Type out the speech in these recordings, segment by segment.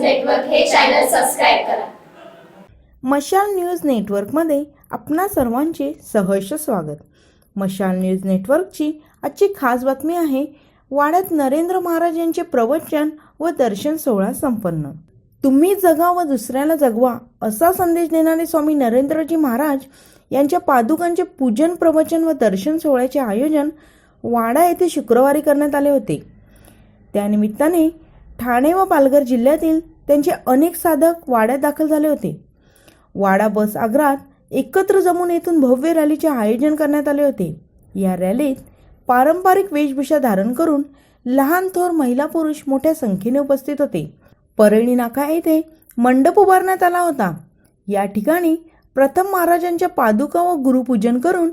Network हे channel subscribe करा. मशाल न्यूज नेटवर्कमध्ये आपणा सर्वांचे सहर्ष स्वागत. मशाल न्यूज नेटवर्कची आजची खास बातमी आहे वाड्यात नरेंद्र महाराज यांचे प्रवचन व दर्शन सोहळा संपन्न. तुम्ही जगा व दुसऱ्याला जगवा असा संदेश देणारे स्वामी नरेंद्रजी महाराज यांच्या पादुकांचे पूजन प्रवचन व दर्शन सोहळ्याचे आयोजन वाडा येथे शुक्रवारी करण्यात आले होते. त्यानिमित्ताने ठाणे व पालघर जिल्ह्यातील त्यांचे अनेक साधक वाड्यात दाखल झाले होते. वाडा बस आग्रात एकत्र जमून येथून भव्य रॅलीचे आयोजन करण्यात आले होते. या रॅलीत पारंपरिक वेशभूषा धारण करून लहान थोर महिला पुरुष मोठ्या संख्येने उपस्थित होते. परळी नाका येथे मंडप उभारण्यात आला होता. या ठिकाणी प्रथम महाराजांच्या पादुका व गुरुपूजन करून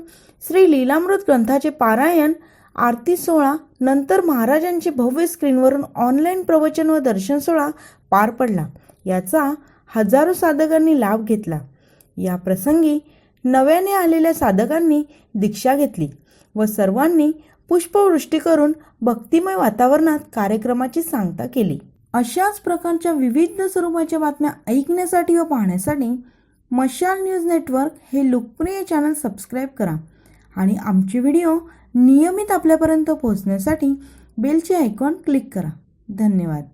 श्री लीलामृत ग्रंथाचे पारायण आरती सोहळा नंतर महाराजांचे भव्य स्क्रीनवरून ऑनलाईन प्रवचन व दर्शन सोहळा पार पडला. याचा हजारो साधकांनी लाभ घेतला. या प्रसंगी नव्याने आलेल्या साधकांनी दीक्षा घेतली व सर्वांनी पुष्पवृष्टी करून भक्तिमय वातावरणात कार्यक्रमाची सांगता केली. अशाच प्रकारच्या विविध स्वरूपाच्या बातम्या ऐकण्यासाठी व पाहण्यासाठी मशाल न्यूज नेटवर्क हे लोकप्रिय चॅनल सबस्क्राईब करा. आणि आमचे व्हिडिओ नियमित आपल्यापर्यंत पोहोचण्यासाठी बेलचे आयकॉन क्लिक करा. धन्यवाद.